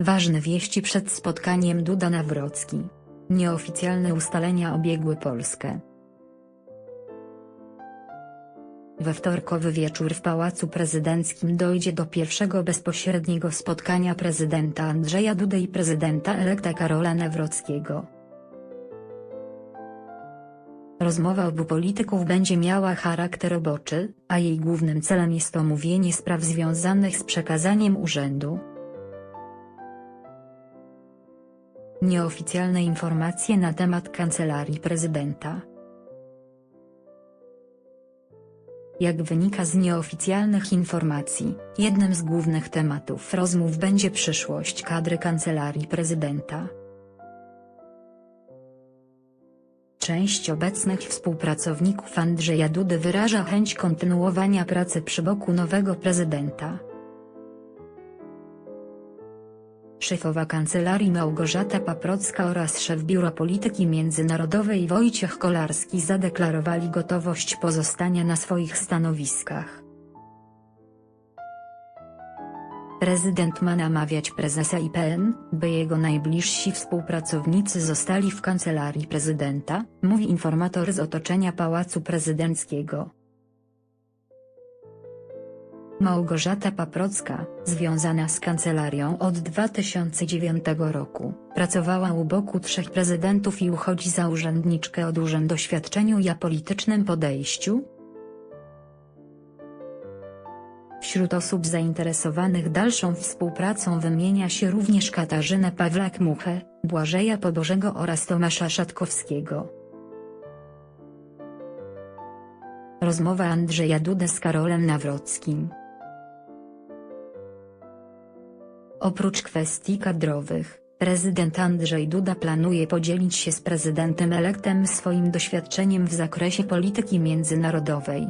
Ważne wieści przed spotkaniem Duda-Nawrocki. Nieoficjalne ustalenia obiegły Polskę. We wtorkowy wieczór w Pałacu Prezydenckim dojdzie do pierwszego bezpośredniego spotkania prezydenta Andrzeja Dudy i prezydenta elekta Karola Nawrockiego. Rozmowa obu polityków będzie miała charakter roboczy, a jej głównym celem jest omówienie spraw związanych z przekazaniem urzędu. Nieoficjalne informacje na temat kancelarii prezydenta. Jak wynika z nieoficjalnych informacji, jednym z głównych tematów rozmów będzie przyszłość kadry kancelarii prezydenta. Część obecnych współpracowników Andrzeja Dudy wyraża chęć kontynuowania pracy przy boku nowego prezydenta. Szefowa kancelarii Małgorzata Paprocka oraz szef Biura Polityki Międzynarodowej Wojciech Kolarski zadeklarowali gotowość pozostania na swoich stanowiskach. Prezydent ma namawiać prezesa IPN, by jego najbliżsi współpracownicy zostali w kancelarii prezydenta, mówi informator z otoczenia Pałacu Prezydenckiego. Małgorzata Paprocka, związana z kancelarią od 2009 roku, pracowała u boku trzech prezydentów i uchodzi za urzędniczkę o dużym doświadczeniu i apolitycznym podejściu, Wśród osób zainteresowanych dalszą współpracą wymienia się również Katarzynę Pawlak-Muchę, Błażeja Pobożego oraz Tomasza Szatkowskiego. Rozmowa Andrzeja Dudy z Karolem Nawrockim Oprócz kwestii kadrowych, prezydent Andrzej Duda planuje podzielić się z prezydentem elektem swoim doświadczeniem w zakresie polityki międzynarodowej.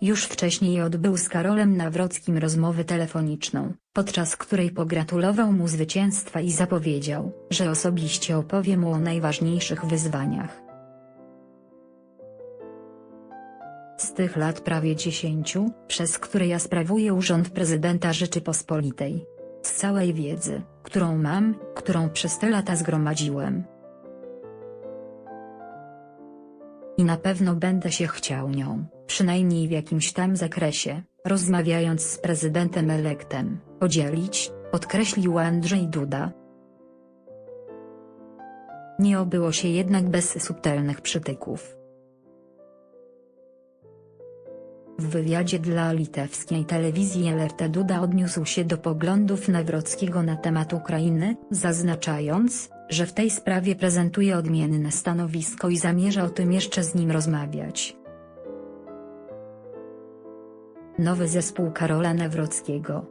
Już wcześniej odbył z Karolem Nawrockim rozmowę telefoniczną, podczas której pogratulował mu zwycięstwa i zapowiedział, że osobiście opowie mu o najważniejszych wyzwaniach. Tych lat prawie dziesięciu, przez które ja sprawuję urząd prezydenta Rzeczypospolitej. Z całej wiedzy, którą mam, którą przez te lata zgromadziłem. I na pewno będę się chciał nią, przynajmniej w jakimś tam zakresie, rozmawiając z prezydentem elektem, podzielić, podkreślił Andrzej Duda. Nie obyło się jednak bez subtelnych przytyków. W wywiadzie dla litewskiej telewizji LRT Duda odniósł się do poglądów Nawrockiego na temat Ukrainy, zaznaczając, że w tej sprawie prezentuje odmienne stanowisko i zamierza o tym jeszcze z nim rozmawiać. Nowy zespół Karola Nawrockiego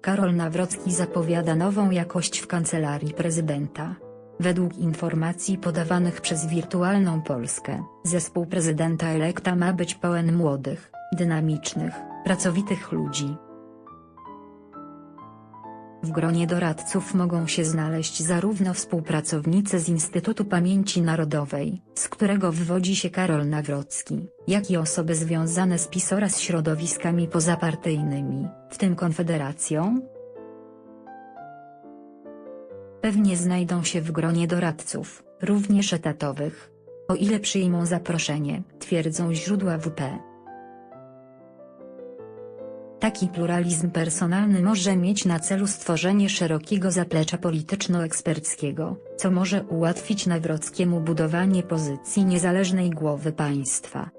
Karol Nawrocki zapowiada nową jakość w kancelarii prezydenta. Według informacji podawanych przez Wirtualną Polskę, zespół prezydenta elekta ma być pełen młodych, dynamicznych, pracowitych ludzi. W gronie doradców mogą się znaleźć zarówno współpracownicy z Instytutu Pamięci Narodowej, z którego wywodzi się Karol Nawrocki, jak i osoby związane z PiS oraz środowiskami pozapartyjnymi, w tym Konfederacją, Pewnie znajdą się w gronie doradców, również etatowych. O ile przyjmą zaproszenie, twierdzą źródła WP. Taki pluralizm personalny może mieć na celu stworzenie szerokiego zaplecza polityczno-eksperckiego, co może ułatwić Nawrockiemu budowanie pozycji niezależnej głowy państwa.